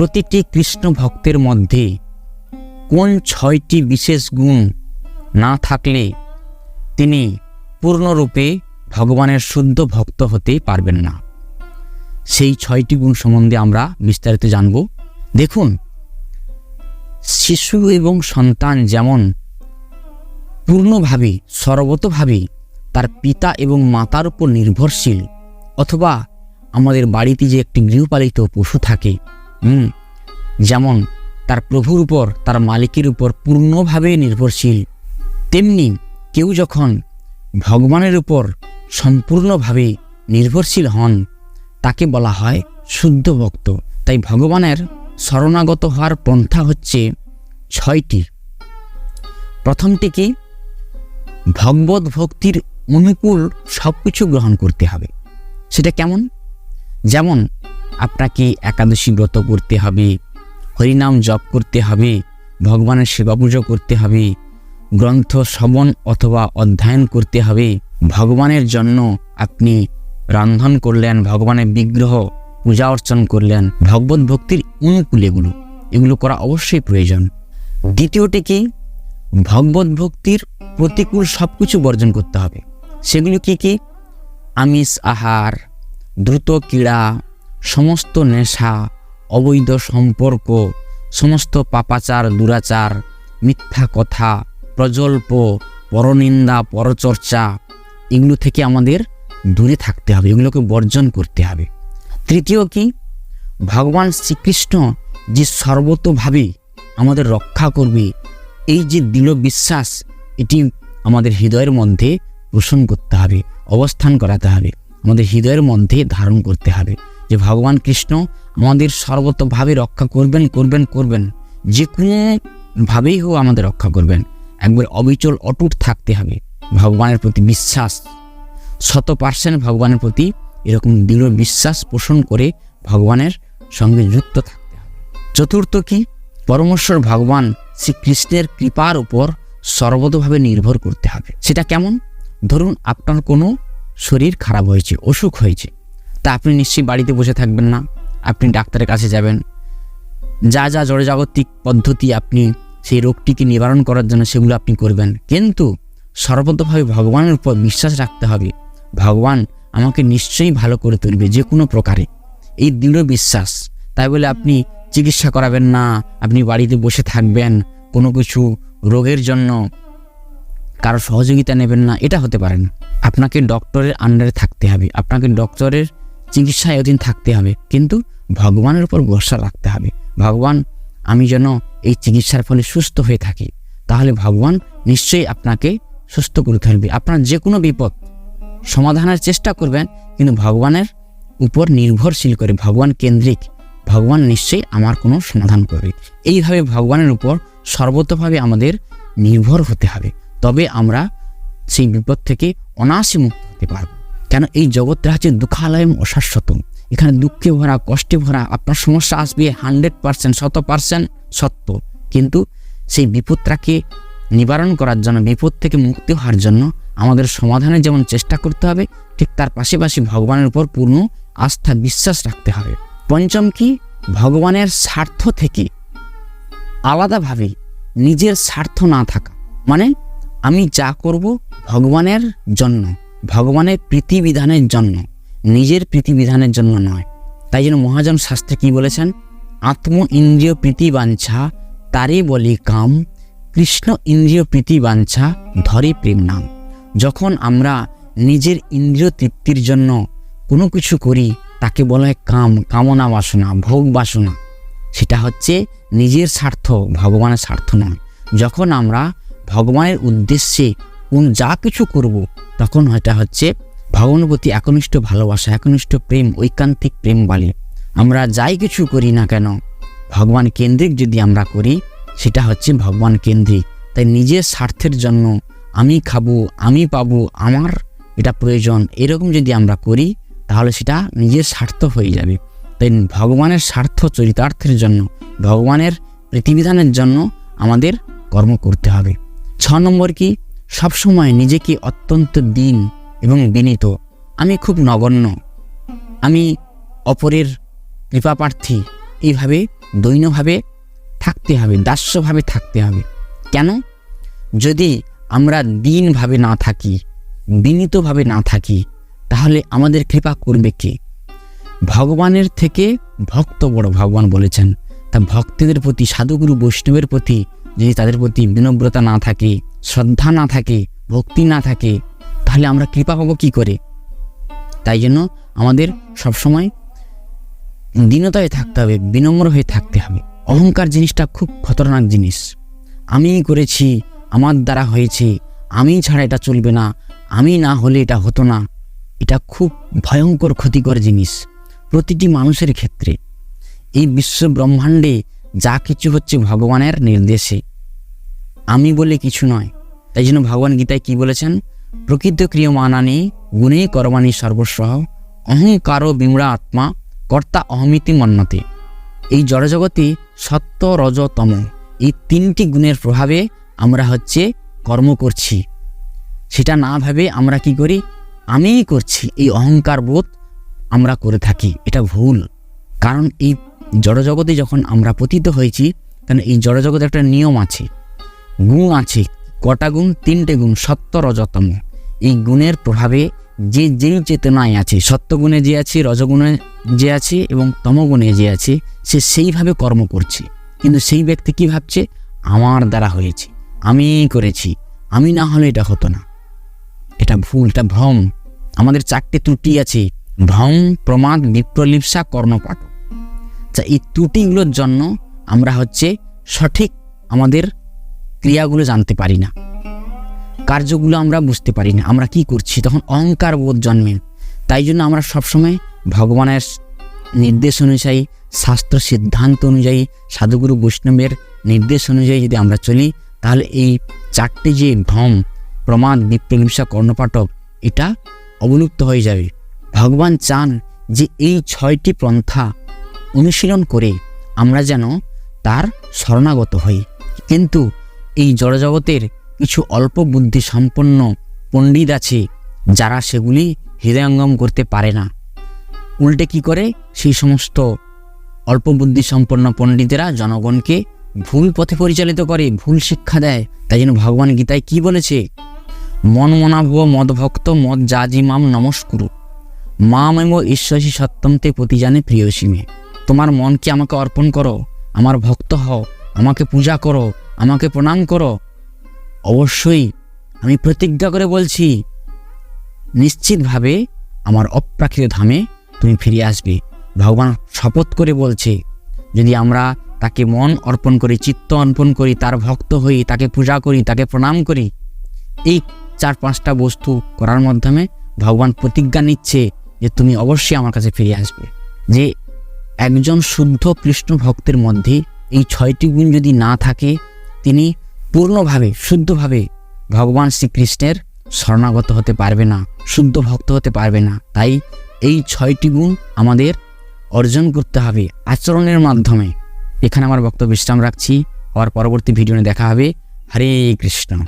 প্রতিটি কৃষ্ণ ভক্তের মধ্যে কোন ছয়টি বিশেষ গুণ না থাকলে তিনি পূর্ণরূপে ভগবানের শুদ্ধ ভক্ত হতে পারবেন না? সেই ছয়টি গুণ সম্বন্ধে আমরা বিস্তারিত জানব। দেখুন, শিশু এবং সন্তান যেমন পূর্ণভাবে, সর্বতভাবে তার পিতা এবং মাতার উপর নির্ভরশীল, অথবা আমাদের বাড়িতে যে একটি গৃহপালিত পশু থাকে হুম, যেমন তার প্রভুর উপর, তার মালিকের উপর পূর্ণভাবে নির্ভরশীল। তেমনি কেউ যখন ভগবানের উপর সম্পূর্ণভাবে নির্ভরশীল হন, তাকে বলা হয় শুদ্ধ ভক্ত। তাই ভগবানের শরণাগত হওয়ার পন্থা হচ্ছে ছয়টি। প্রথমটি কি? ভগবত ভক্তির অনুকূল সব কিছু গ্রহণ করতে হবে। সেটা কেমন? যেমন আপনাকে একাদশী ব্রত করতে হবে, হরিনাম জপ করতে হবে, ভগবানের সেবা পুজো করতে হবে, গ্রন্থ শ্রবণ অথবা অধ্যয়ন করতে হবে। ভগবানের জন্য আপনি রন্ধন করলেন, ভগবানের বিগ্রহ, পূজা অর্চন করলেন, ভগবত ভক্তির অনুকূল এগুলো এগুলো করা অবশ্যই প্রয়োজন। দ্বিতীয়টি কি? ভগবত ভক্তির প্রতিকূল সব কিছু বর্জন করতে হবে। সেগুলো কি কি? আমিষ আহার, দ্রুত ক্রীড়া সমস্ত নেশা, অবৈধ সম্পর্ক, সমস্ত পাপাচার, দুরাচার, মিথ্যা কথা, প্রজল্প, পরনিন্দা, পরচর্চা, এগুলো থেকে আমাদের দূরে থাকতে হবে, এগুলোকে বর্জন করতে হবে। তৃতীয় কি? ভগবান শ্রীকৃষ্ণ যে সর্বতভাবে আমাদের রক্ষা করবে, এই যে দৃঢ় বিশ্বাস, এটি আমাদের হৃদয়ের মধ্যে পোষণ করতে হবে, অবস্থান করাতে হবে, আমাদের হৃদয়ের মধ্যে ধারণ করতে হবে। যে ভগবান কৃষ্ণ আমাদের সর্বতভাবে রক্ষা করবেন করবেন করবেন। যে কোনোভাবেই হোক আমাদের রক্ষা করবেন। একবার অবিচল, অটুট থাকতে হবে। ভগবানের প্রতি বিশ্বাস, শত পার্সেন্ট ভগবানের প্রতি এরকম দৃঢ় বিশ্বাস পোষণ করে ভগবানের সঙ্গে যুক্ত থাকতে হবে। চতুর্থ কি? পরমেশ্বর ভগবান শ্রীকৃষ্ণের কৃপার উপর সর্বতভাবে নির্ভর করতে হবে। সেটা কেমন? ধরুন আপনার কোনো শরীর খারাপ হয়েছে, অসুখ হয়েছে। তা আপনি নিশ্চয়ই বাড়িতে বসে থাকবেন না। আপনি ডাক্তারের কাছে যাবেন। যা যা জড়জাগতিক পদ্ধতি আপনি সেই রোগটিকে নিবারণ করার জন্য সেগুলো আপনি করবেন। কিন্তু সর্বতভাবে ভগবানের উপর বিশ্বাস রাখতে হবে। ভগবান আমাকে নিশ্চয়ই ভালো করে তুলবে যে কোনো প্রকারে। এই দৃঢ় বিশ্বাস। তাই বলে আপনি চিকিৎসা করাবেন না, আপনি বাড়িতে বসে থাকবেন, কোনো কিছু রোগের জন্য কারও সহযোগিতা নেবেন না, এটা হতে পারে না। আপনাকে ডক্টরের আন্ডারে থাকতে হবে। আপনাকে ডক্টরের চিকিৎসায় অধীন থাকতে হবে। কিন্তু ভগবানের উপর ভরসা রাখতে হবে। ভগবান, আমি যেন এই চিকিৎসার ফলে সুস্থ হয়ে থাকি। তাহলে ভগবান নিশ্চয়ই আপনাকে সুস্থ করে থাকবে আপনার যে কোনো বিপদ সমাধানের চেষ্টা করবেন, কিন্তু ভগবানের উপর নির্ভরশীল করে, ভগবান কেন্দ্রিক, ভগবান নিশ্চয়ই আমার কোনো সমাধান করবে। এইভাবে ভগবানের উপর সর্বতভাবে আমাদের নির্ভর হতে হবে। তবে আমরা সেই বিপদ থেকে অনায়াসে মুক্ত হতে পারব। কেন এই জগৎটা হচ্ছে দুঃখালয়ম অশাশ্বতম এখানে দুঃখে ভরা, কষ্টে ভরা, আপনার সমস্যা আসবে হান্ড্রেড পার্সেন্ট শত পার্সেন্ট সত্য। কিন্তু সেই বিপদটাকে নিবারণ করার জন্য, বিপদ থেকে মুক্তি হওয়ার জন্য আমাদের সমাধানের যেমন চেষ্টা করতে হবে, ঠিক তার পাশাপাশি ভগবানের উপর পূর্ণ আস্থা, বিশ্বাস রাখতে হবে। পঞ্চম কি? ভগবানের স্বার্থ থেকে আলাদাভাবে নিজের স্বার্থ না থাকা। মানে আমি যা করব ভগবানের জন্য। ভগবানের প্রীতিবিধানের জন্য, নিজের প্রীতিবিধানের জন্য নয়। তাই জন্য মহাজন শাস্ত্রে কি বলেছেন? আত্ম ইন্দ্রিয় প্রীতি বাঞ্ছা তারে বলে কাম, কৃষ্ণ ইন্দ্রিয় প্রীতি বাঞ্ছা ধরে প্রেম নাম যখন আমরা নিজের ইন্দ্রিয় তৃপ্তির জন্য কোনো কিছু করি, তাকে বলা হয় কাম, কামনা বাসনা, ভোগ বাসনা। সেটা হচ্ছে নিজের স্বার্থ, ভগবানের স্বার্থ নয়। যখন আমরা ভগবানের উদ্দেশ্যে কোন যা কিছু করব, তখন এটা হচ্ছে ভগবানের প্রতি একনিষ্ঠ ভালোবাসা, একনিষ্ঠ প্রেম, ঐকান্তিক প্রেম বলে। আমরা যাই কিছু করি না কেন, ভগবান কেন্দ্রিক যদি আমরা করি, সেটা হচ্ছে ভগবান কেন্দ্রিক। তাই নিজের স্বার্থের জন্য আমি খাব, আমি পাবো, আমার এটা প্রয়োজন, এরকম যদি আমরা করি, তাহলে সেটা নিজের স্বার্থ হয়ে যাবে। তাই ভগবানের স্বার্থ চরিতার্থের জন্য, ভগবানের প্রীতিবিধানের জন্য আমাদের কর্ম করতে হবে। ছ নম্বর কি? সবসময় নিজেকে অত্যন্ত দিন এবং বিনীত আমি খুব নগণ্য। আমি অপরের কৃপাপ্রার্থী। এইভাবে দৈন্যভাবে থাকতে হবে, দাস্যভাবে থাকতে হবে। কেন? যদি আমরা দিনভাবে না থাকি বিনীতভাবে না থাকি, তাহলে আমাদের কৃপা করবে কে? ভগবানের থেকে ভক্ত বড় ভগবান বলেছেন। তা ভক্তদের প্রতি, সাধুগুরু বৈষ্ণবের প্রতি যদি তাদের প্রতি বিনম্রতা না থাকে শ্রদ্ধা না থাকে, ভক্তি না থাকে, তাহলে আমরা কৃপা পাবো কী করে? তাই জন্য আমাদের সবসময় দীনতায় থাকতে হবে, বিনম্র হয়ে থাকতে হবে। অহংকার জিনিসটা খুব খতরনাক জিনিস। আমি করেছি, আমার দ্বারা হয়েছে, আমি ছাড়া এটা চলবে না, আমি না হলে এটা হতো না। এটা খুব ভয়ঙ্কর, ক্ষতিকর জিনিস প্রতিটি মানুষের ক্ষেত্রে। এই বিশ্ব ব্রহ্মাণ্ডে যা কিছু হচ্ছে ভগবানের নির্দেশে। আমি বলে কিছু নয়। তাই জন্য ভগবান গীতায় কি বলেছেন? প্রকৃত ক্রিয়মানানি গুণে কর্মাণী সর্বস্ব অহংকার বিমূঢ়া আত্মা কর্তা অহমিতি মন্নতে। এই জড়জগতে সত্য রজতম এই তিনটি গুণের প্রভাবে আমরা হচ্ছে কর্ম করছি। সেটা না ভাবে আমরা কি করি? আমিই করছি। এই অহংকার বোধ আমরা করে থাকি। এটা ভুল। কারণ এই জড়জগতে যখন আমরা পতিত হয়েছি কারণ এই জড়জগতে একটা নিয়ম আছে। গুণ আছে, কটা গুণ, তিনটে গুণ সত্য রজতম এই গুণের প্রভাবে যে যেই চেতনায় আছে, সত্যগুণে যে আছে, রজগুণে যে আছে এবং তমগুণে যে আছে, সে সেইভাবে কর্ম করছে। কিন্তু সেই ব্যক্তি কি ভাবছে? আমার দ্বারা হয়েছে, আমি করেছি, আমি না হলে এটা হতো না। এটা ভুল, এটা ভ্রম। আমাদের চারটে ত্রুটি আছে, ভ্রম, প্রমাদ, বিপ্রলিপসা কর্ণপাঠ আচ্ছা এই ত্রুটিগুলোর জন্য আমরা হচ্ছে সঠিক আমাদের ক্রিয়াগুলো জানতে পারি না। কার্যগুলো আমরা বুঝতে পারি না। আমরা কি করছি? তখন অহংকার বোধ জন্মে। তাই জন্য আমরা সবসময় ভগবানের নির্দেশ অনুযায়ী, শাস্ত্র সিদ্ধান্ত অনুযায়ী, সাধুগুরু বৈষ্ণবের নির্দেশ অনুযায়ী যদি আমরা চলি, তাহলে এই চারটি যে ভ্রম প্রমাণ বিপ্রলিপসা কর্ণপাঠক, এটা অবলুপ্ত হয়ে যাবে। ভগবান চান যে এই ছয়টি পন্থা অনুশীলন করে আমরা যেন তার শরণাগত হই। কিন্তু এই জড়জগতের কিছু অল্প বুদ্ধি সম্পন্ন পণ্ডিত আছে যারা সেগুলি হৃদয়ঙ্গম করতে পারে না। উল্টে কি করে? সেই সমস্ত অল্প বুদ্ধি সম্পন্ন পণ্ডিতেরা জনগণকে ভুল পথে পরিচালিত করে, ভুল শিক্ষা দেয়। তাই জন্য ভগবান গীতায় কি বলেছে? মন মনাভব মদ ভক্ত মদ জাজি মাম নমস্কুরু। মাম এম ঈশ্বরী সত্যমতে প্রতিজানে প্রিয়সীমে। তোমার মনকে আমাকে অর্পণ করো, আমার ভক্ত হও, আমাকে পূজা করো আমাকে প্রণাম করো। অবশ্যই আমি প্রতিজ্ঞা করে বলছি, নিশ্চিতভাবে আমার অপ্রাকৃত ধামে তুমি ফিরে আসবে। ভগবান শপথ করে বলছে, যদি আমরা তাকে মন অর্পণ করি, চিত্ত অর্পণ করি, তার ভক্ত হই, তাকে পূজা করি, তাকে প্রণাম করি, এই চার পাঁচটা বস্তু করার মাধ্যমে ভগবান প্রতিজ্ঞা নিচ্ছে যে তুমি অবশ্যই আমার কাছে ফিরে আসবে। যে একজন শুদ্ধ কৃষ্ণ ভক্তের মধ্যে এই ছয়টি গুণ যদি না থাকে তিনি পূর্ণভাবে, শুদ্ধভাবে ভগবান শ্রীকৃষ্ণের শরণাগত হতে পারবে না, শুদ্ধ ভক্ত হতে পারবে না। তাই এই ছয়টি গুণ আমাদের অর্জন করতে হবে আচরণের মাধ্যমে। এখানে আমার বক্তব্য বিশ্রাম রাখছি। আবার পরবর্তী ভিডিওতে দেখা হবে। হরে কৃষ্ণ।